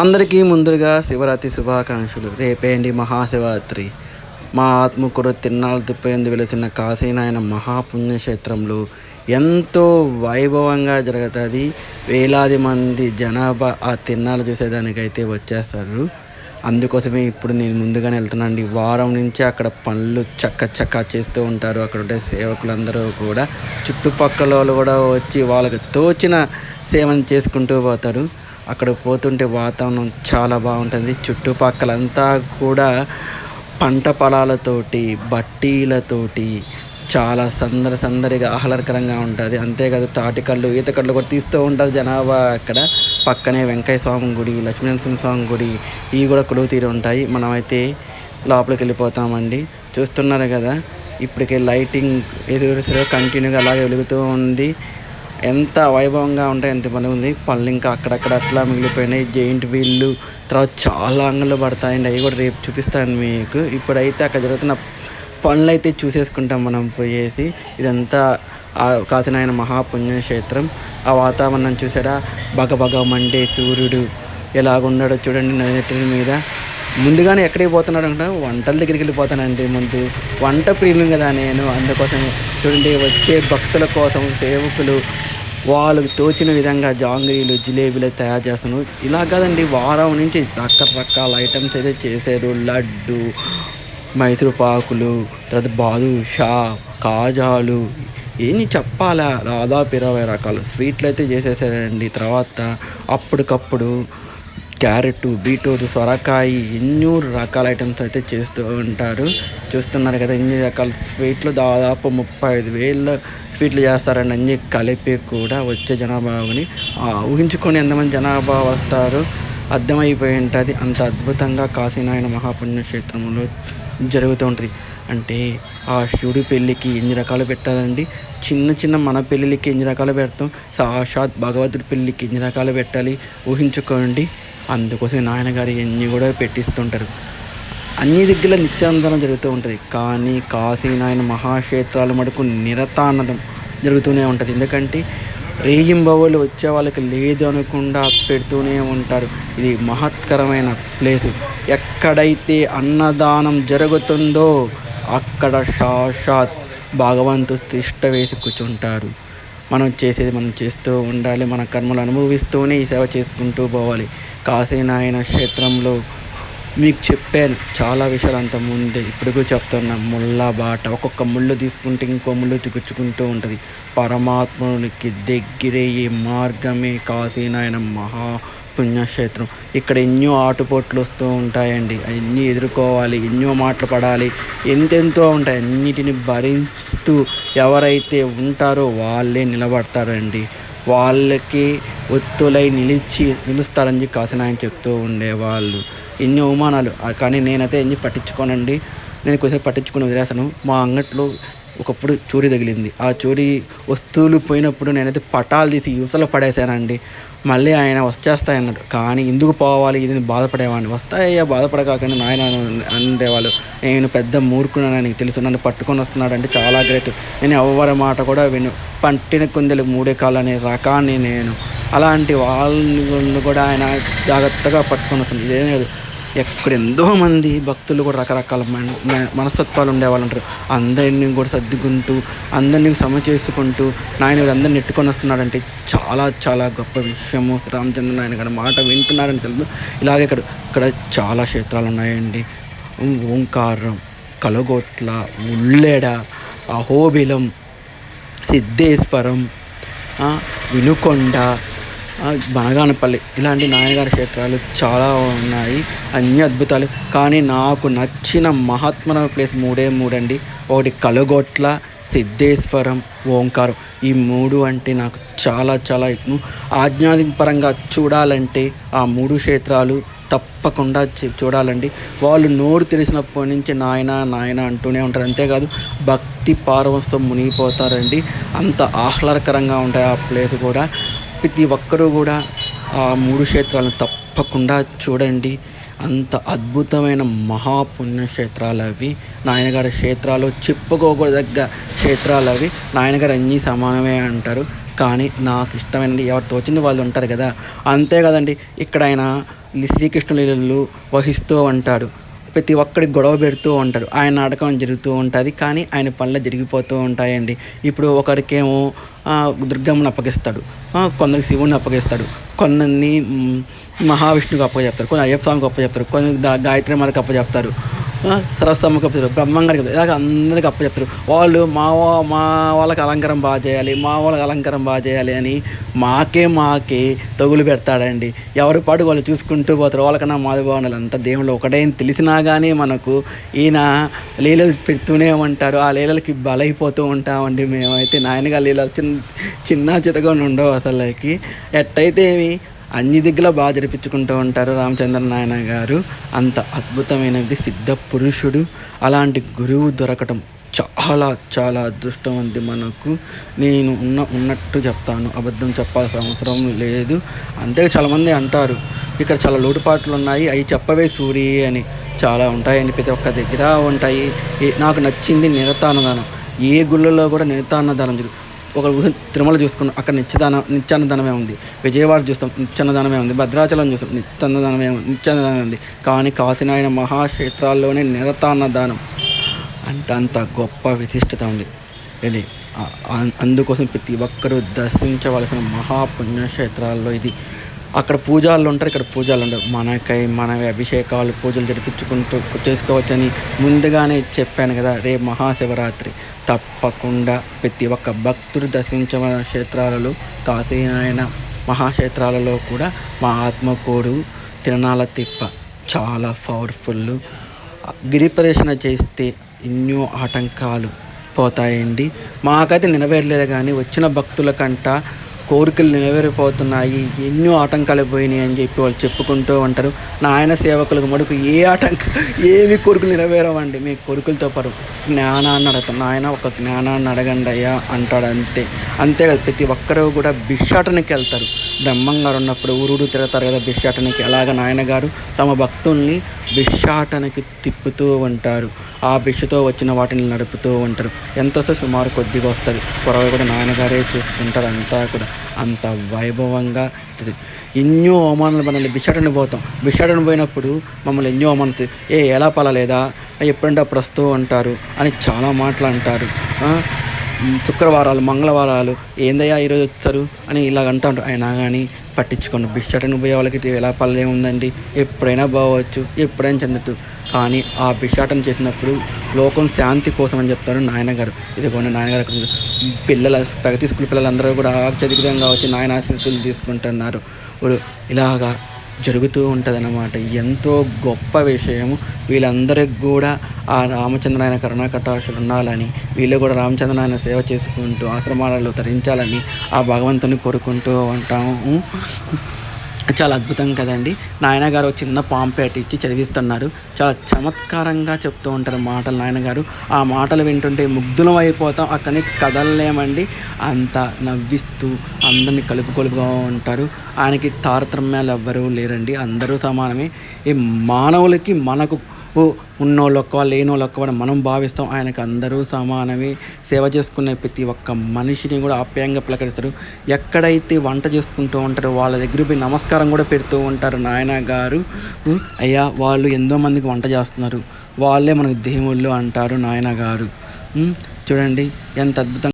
అందరికీ ముందుగా శివరాత్రి శుభాకాంక్షలు. రేపేండి మహాశివరాత్రి? మా ఆత్మకూర తిన్నాళ్ళు తిప్పేందు వెలిసిన కాశీనాయన మహాపుణ్యక్షేత్రంలో ఎంతో వైభవంగా జరుగుతుంది. వేలాది మంది జనాభా ఆ తిన్నాలు చూసేదానికైతే వచ్చేస్తారు. అందుకోసమే ఇప్పుడు నేను ముందుగానే వెళ్తున్నానండి. వారం నుంచి అక్కడ పనులు చక్క చక్క చేస్తూ ఉంటారు. అక్కడ ఉండే సేవకులందరూ కూడా. చుట్టుపక్కల వాళ్ళు కూడా వచ్చి వాళ్ళకి తోచిన సేవను చేసుకుంటూ పోతారు. అక్కడ పోతుంటే వాతావరణం చాలా బాగుంటుంది. చుట్టుపక్కలంతా కూడా పంట పొలాలతోటి బట్టీలతోటి చాలా సందడి సందడిగా ఆహ్లాదకరంగా ఉంటుంది. అంతేకాదు తాటికళ్ళు ఈతకళ్ళు కూడా తీస్తూ ఉంటారు జనాభా అక్కడ. పక్కనే వెంకయ్య స్వామి గుడి లక్ష్మీనరసింహ స్వామి గుడి ఇవి కూడా కొలువు తీరి ఉంటాయి. మనమైతే లోపలికి వెళ్ళిపోతామండి. చూస్తున్నారు కదా ఇప్పటికే లైటింగ్ ఎదురు కంటిన్యూగా అలాగే వెలుగుతూ ఉంది. ఎంత వైభవంగా ఉంటే ఎంత పని ఉంది. పళ్ళు ఇంకా అక్కడక్కడ అట్లా మిగిలిపోయినాయి. జెయింట్ వీళ్ళు తర్వాత చాలా అంగళ్ళు పడతాయండి. అవి కూడా రేపు చూపిస్తాను మీకు. ఇప్పుడైతే అక్కడ జరుగుతున్న పనులు అయితే చూసేసుకుంటాం మనం పోయేసి. ఇదంతా ఆ మహాపుణ్యక్షేత్రం ఆ వాతావరణం చూసారా? బగ బగ మండే సూర్యుడు ఎలాగున్నాడో చూడండి నది మీద. ముందుగానే ఎక్కడికి పోతున్నాడు అంటే వంటల దగ్గరికి వెళ్ళిపోతానండి ముందు. వంట ప్రియులు కదా నేను. అందుకోసం చూడండి వచ్చే భక్తుల కోసం సేవకులు వాళ్ళకి తోచిన విధంగా జాంగ్రీలు జిలేబీలు తయారు చేస్తాను ఇలా కాదండి వారం నుంచి రకరకాల ఐటమ్స్ అయితే చేశారు. లడ్డు మైసూరు పాకులు తర్వాత బాదుషా కాజాలు ఏమి చెప్పాలా దాదాపు ఇరవై రకాల స్వీట్లు అయితే చేసేసారండి. తర్వాత అప్పటికప్పుడు క్యారెట్ బీట్రూట్ సొరకాయ ఎన్నో రకాల ఐటమ్స్ అయితే చేస్తూ ఉంటారు. చూస్తున్నారు కదా ఎన్ని రకాల స్వీట్లు దాదాపు ముప్పై ఐదు వేల స్వీట్లు చేస్తారని అన్ని కలిపి కూడా వచ్చే జనాభాని ఊహించుకొని ఎంతమంది జనాభా వస్తారు అర్థమైపోయి ఉంటుంది. అంత అద్భుతంగా కాశీనాయన మహాపుణ్యక్షేత్రంలో జరుగుతూ ఉంటుంది. అంటే ఆ శివుడి పెళ్ళికి ఎన్ని రకాలు పెట్టాలండి? చిన్న చిన్న మన పెళ్ళిళ్ళకి ఎన్ని రకాలు పెడతాం? సాక్షాత్ భగవతుడి పెళ్ళికి ఎన్ని రకాలు పెట్టాలి? ఊహించుకోండి. అందుకోసం నాయనగారు ఎన్ని కూడా పెట్టిస్తుంటారు. అన్ని దగ్గర నిత్యానందనం జరుగుతూ ఉంటుంది. కానీ కాశీనాయన మహాక్షేత్రాలు మటుకు నిరతానందం జరుగుతూనే ఉంటుంది. ఎందుకంటే రేయింబవులు వచ్చే వాళ్ళకి లేదు అనకుండా పెడుతూనే ఉంటారు. ఇది మహత్కరమైన ప్లేసు. ఎక్కడైతే అన్నదానం జరుగుతుందో అక్కడ సాక్షాత్ భగవంతు తిష్ట వేసి కూర్చుంటారు. మనం చేసేది మనం చేస్తూ ఉండాలి. మన కర్మలు అనుభవిస్తూనే ఈ సేవ చేసుకుంటూ పోవాలి. కాశీనాయన క్షేత్రంలో మీకు చెప్పాను చాలా విషయాలు అంత ముందే. చెప్తున్న చెప్తున్నా ముళ్ళ బాట. ఒక్కొక్క ముళ్ళు తీసుకుంటే ఇంకో ముళ్ళు చూపించుకుంటూ ఉంటుంది. పరమాత్మునికి దగ్గరే ఈ మార్గమే కాశీనాయన మహా పుణ్యక్షేత్రం. ఇక్కడ ఎన్నో ఆటుపోట్లు వస్తూ ఉంటాయండి. అన్నీ ఎదుర్కోవాలి ఎన్నో మాటలు పడాలి. ఎంతెంతో ఉంటాయి. అన్నిటిని భరిస్తూ ఎవరైతే ఉంటారో వాళ్ళే నిలబడతారండి. వాళ్ళకి ఒత్తులై నిలిచి నిలుస్తారని కాశీనాయన చెప్తూ ఉండేవాళ్ళు. ఎన్ని అవమానాలు. కానీ నేనైతే ఎన్ని పట్టించుకోనండి. నేను కొద్దిసేపు పట్టించుకుని వదిలేసాను మా అంగట్లో ఒకప్పుడు చోరీ తగిలింది. ఆ చోరీ వస్తువులు పోయినప్పుడు నేనైతే పటాలు తీసి యువతలో పడేసానండి మళ్ళీ ఆయన వచ్చేస్తాయన్నాడు కానీ ఎందుకు పోవాలి? ఇది బాధపడేవాడిని. వస్తాయ్యా బాధపడకాకని నాయన అండేవాళ్ళు నేను పెద్ద మూర్ఖునని తెలుసు. నన్ను పట్టుకొని వస్తున్నాడు అంటే చాలా గ్రేట్. నేను ఎవరి మాట కూడా విను. పంటిన కుందెలు మూడే కాళ్ళు అనే రకాన్ని నేను. అలాంటి వాళ్ళని కూడా ఆయన జాగ్రత్తగా పట్టుకొని వస్తుంది ఇదేం లేదు. ఎక్కడ ఎంతో మంది భక్తులు కూడా రకరకాల మనస్తత్వాలు ఉండేవాళ్ళు ఉంటారు అందరినీ కూడా సర్దుకుంటూ అందరినీ సమ చేసుకుంటూ నాయన అందరిని నెట్టుకొని వస్తున్నాడంటే చాలా చాలా గొప్ప విషయము. రామచంద్ర నాయన గారి మాట వింటున్నారని తెలుసు. ఇలాగే ఇక్కడ ఇక్కడ చాలా క్షేత్రాలు ఉన్నాయండి. ఓంకారం కలగొట్ల ఉల్లెడ అహోబిలం సిద్ధేశ్వరం వినుకొండ బనగానపల్లి ఇలాంటి నాయనగారి క్షేత్రాలు చాలా ఉన్నాయి. అన్ని అద్భుతాలు. కానీ నాకు నచ్చిన మహాత్మన ప్లేస్ మూడే మూడండి. ఒకటి కలుగొట్ల సిద్ధేశ్వరం ఓంకారం. ఈ మూడు అంటే నాకు చాలా చాలా ఇష్టం. పరంగా చూడాలంటే ఆ మూడు క్షేత్రాలు తప్పకుండా చూడాలండి. వాళ్ళు నోరు తెలిసినప్పటి నుంచి నాయన నాయన అంటూనే ఉంటారు. అంతేకాదు భక్తి పార్వస్తో మునిగిపోతారండి. అంత ఆహ్లాదకరంగా ఉంటాయి ఆ ప్లేస్ కూడా. ప్రతి ఒక్కరూ కూడా ఆ మూడు క్షేత్రాలను తప్పకుండా చూడండి. అంత అద్భుతమైన మహాపుణ్యక్షేత్రాలు అవి. నాయనగారి క్షేత్రాలు చెప్పుకోదగ్గ క్షేత్రాలు అవి. నాయనగారు అన్నీ సమానమే అంటారు. కానీ నాకు ఇష్టమైనది ఎవరు తోచింది వాళ్ళు ఉంటారు కదా. అంతే కదండి. ఇక్కడ ఆయన శ్రీకృష్ణుల వహిస్తూ ఉంటాడు ప్రతి ఒక్కడికి గొడవ పెడుతూ ఉంటారు ఆయన నాటకం జరుగుతూ ఉంటుంది. కానీ ఆయన పనులు జరిగిపోతూ ఉంటాయండి. ఇప్పుడు ఒకరికేమో దుర్గమ్మను అప్పగిస్తాడు. కొందరికి శివుని అప్పగిస్తాడు. కొన్ని మహావిష్ణువుకి అప్పచెప్తారు. కొన్ని అయ్యప్ప స్వామికి అప్పచెప్తారు. కొన్ని గాయత్రి మాలకు అప్పచెప్తారు. సరస్వమ్మ సరస్వమ్మకి అప్పచెప్తారు బ్రహ్మంగారికి అప్పచెప్తారు. ఇలాగ అందరికి అప్పచెప్తారు వాళ్ళు మా మా వాళ్ళకి అలంకారం బాగా చేయాలి మా వాళ్ళకి అలంకారం బాగా చేయాలి అని మాకే మాకే తగులు పెడతాడండి. ఎవరి పాటు వాళ్ళు చూసుకుంటూ పోతారు. వాళ్ళకన్నా మాది బాగుండాలి అంత దేవుళ్ళు ఒకటే అని తెలిసినా కానీ మనకు ఈయన లీలలు పెడుతూనే ఉంటారు. ఆ లీలలకి బలైపోతూ ఉంటామండి మేమైతే. నాయనగా లీలలు చిన్న చిన్న చితగా ఉండవు అసలుకి. ఎట్టయితే ఏమి అన్ని దిక్కుల బాగా జరిపించుకుంటూ ఉంటారు రామచంద్ర నాయన గారు. అంత అద్భుతమైనది సిద్ధ పురుషుడు. అలాంటి గురువు దొరకటం చాలా చాలా అదృష్టం ఉంది మనకు. నేను ఉన్న ఉన్నట్టు చెప్తాను. అబద్ధం చెప్పాల్సిన అవసరం లేదు. అంతే చాలామంది అంటారు ఇక్కడ చాలా లోటుపాట్లు ఉన్నాయి. అవి చెప్పవే సూరి అని. చాలా ఉంటాయండి ప్రతి ఒక్క దగ్గర ఉంటాయి. నాకు నచ్చింది నిరతానుదానం. ఏ గుళ్ళలో కూడా నిరతాన్నదానం జరుగు ఒక తిరుమల చూసుకున్నాం అక్కడ నిత్యదాన నిత్యాన్నదానమే ఉంది. విజయవాడ చూస్తాం నిత్యాన్నదానమే ఉంది. భద్రాచలం చూస్తాం నిత్యాన్నదానమే ఉంది నిత్యాన్నదానమే ఉంది. కానీ కాశీనాయన మహాక్షేత్రాల్లోనే నిరతాన్నదానం. అంటే అంత గొప్ప విశిష్టత ఉంది. వెళ్ళి అందుకోసం ప్రతి ఒక్కరూ దర్శించవలసిన మహాపుణ్యక్షేత్రాల్లో ఇది అక్కడ పూజాలు ఉంటారు ఇక్కడ పూజలు ఉండవు మనకై మనవి అభిషేకాలు పూజలు జరిపించుకుంటూ చేసుకోవచ్చని ముందుగానే చెప్పాను కదా రేపు మహాశివరాత్రి. తప్పకుండా ప్రతి ఒక్క భక్తుడు దర్శించవలసిన క్షేత్రాలలో కాశీనాయన మహాక్షేత్రాలలో కూడా మా ఆత్మకూరు తిరణాల తిప్ప చాలా పవర్ఫుల్ గిరిప్రదర్శన చేస్తే ఎన్నో ఆటంకాలు పోతాయండి. మాకైతే నెరవేరలేదు కానీ వచ్చిన భక్తుల కంట కోరికలు నెరవేరిపోతున్నాయి ఎన్నో ఆటంకాలు పోయినాయి అని చెప్పి వాళ్ళు చెప్పుకుంటూ ఉంటారు. నాయన సేవకులకు మడుకు ఏ ఆటంక ఏమి కోరికలు నెరవేరవండి? మీ కోరికలతో పాటు జ్ఞానాన్ని అడుగుతాం. నాయన ఒక జ్ఞానాన్ని అడగండి అయ్యా అంటాడు అంతే. అంతేకాదు ప్రతి ఒక్కరూ కూడా భిక్షాటనకి వెళ్తారు. బ్రహ్మంగారు ఉన్నప్పుడు ఊరుడు తిరుగుతారు కదా భిక్షాటనకి. అలాగ నాయన గారు తమ భక్తుల్ని భిక్షాటనకి తిప్పుతూ ఉంటారు. ఆ భిక్షతో వచ్చిన వాటిని నడుపుతూ ఉంటారు. ఎంత సుమారు కొద్దిగా వస్తుంది. పొరవ కూడా నాన్నగారే చూసుకుంటారు అంతా కూడా. అంత వైభవంగా ఎన్నో అవమానాలు మనల్ని భిక్షాటన పోతాం. భిక్షాటన పోయినప్పుడు మమ్మల్ని ఎన్నో అవమానం ఏ ఎలా పలలేదా? ఎప్పుడంటే అప్పుడు వస్తూ ఉంటారు అని చాలా మాటలు అంటారు. శుక్రవారాలు మంగళవారాలు ఏందయ్యా ఈరోజు వచ్చారు అని ఇలాగ అంటూ ఉంటారు. అయినా కానీ పట్టించుకోండి బిషాటను పోయే వాళ్ళకి ఎలా పల్లె ఉందండి ఎప్పుడైనా బాగవచ్చు ఎప్పుడైనా చెందొచ్చు. కానీ ఆ భిక్షాటం చేసినప్పుడు లోకం శాంతి కోసం అని చెప్తారు నాయనగారు. ఇదిగోండి నాయనగారు అక్కడ పిల్లల ప్రగతి స్కూల్ పిల్లలందరూ కూడా అత్యధికంగా వచ్చి నాయన ఆశీస్సులు తీసుకుంటున్నారు. ఇలాగా జరుగుతూ ఉంటుందన్నమాట. ఎంతో గొప్ప విషయము. వీళ్ళందరికి కూడా ఆ రామచంద్రాయన కరుణా కటాక్షలు ఉండాలని వీళ్ళు కూడా రామచంద్రాయన సేవ చేసుకుంటూ ఆశ్రమాలలో తరించాలని ఆ భగవంతుని కోరుకుంటూ ఉంటాము. చాలా అద్భుతం కదండి. నాయనగారు ఒక చిన్న పాంపేట ఇచ్చి చదివిస్తున్నారు. చాలా చమత్కారంగా చెప్తూ ఉంటారు మాటలు నాయనగారు. ఆ మాటలు వింటుంటే ముగ్ధులం అయిపోతాం. అక్కడనే కదలలేమండి. అంత నవ్విస్తూ అందరినీ కలుపుకొలుపుగా ఉంటారు. ఆయనకి తారతమ్యాలు ఎవ్వరూ లేరండి. అందరూ సమానమే. ఈ మానవులకి మనకు ఉన్నోళ్ళు ఒక్క లేనోళ్ళు ఒక్క మనం భావిస్తాం. ఆయనకు అందరూ సమానమే. సేవ చేసుకునే ప్రతి ఒక్క మనిషిని కూడా ఆప్యాయంగా పలకరిస్తారు. ఎక్కడైతే వంట చేసుకుంటూ ఉంటారో వాళ్ళ దగ్గర పోయి నమస్కారం కూడా పెడుతూ ఉంటారు నాయన గారు. అయ్యా వాళ్ళు ఎంతో మందికి వంట చేస్తున్నారు. వాళ్ళే మనకు దేవుళ్ళు అంటారు నాయన గారు. చూడండి ఎంత అద్భుతంగా